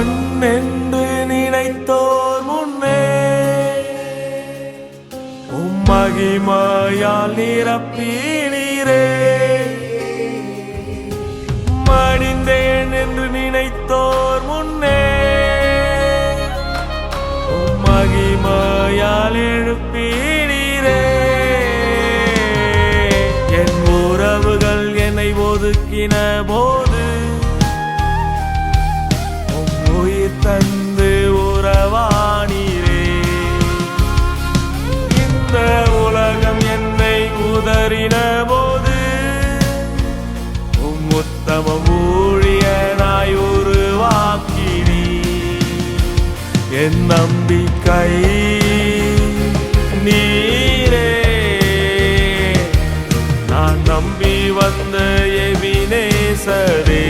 மண் என்று நினைத்தோர் முன்னே உம்மகிமாயால் நிரப்பீனீரே. மடிந்தேன் என்று நினைத்தோர் முன்னே உம்மகிமாயால் எழுப்பீனீரே. என் உறவுகள் என்னை ஒதுக்கின போது தந்து உறவானீரே. இந்த உலகம் என்னை உதறின போது உம் உத்தம ஊழியனாய் உருவாக்கினி என் நம்பிக்கை நீரே. நான் நம்பி வந்த எவினேசரே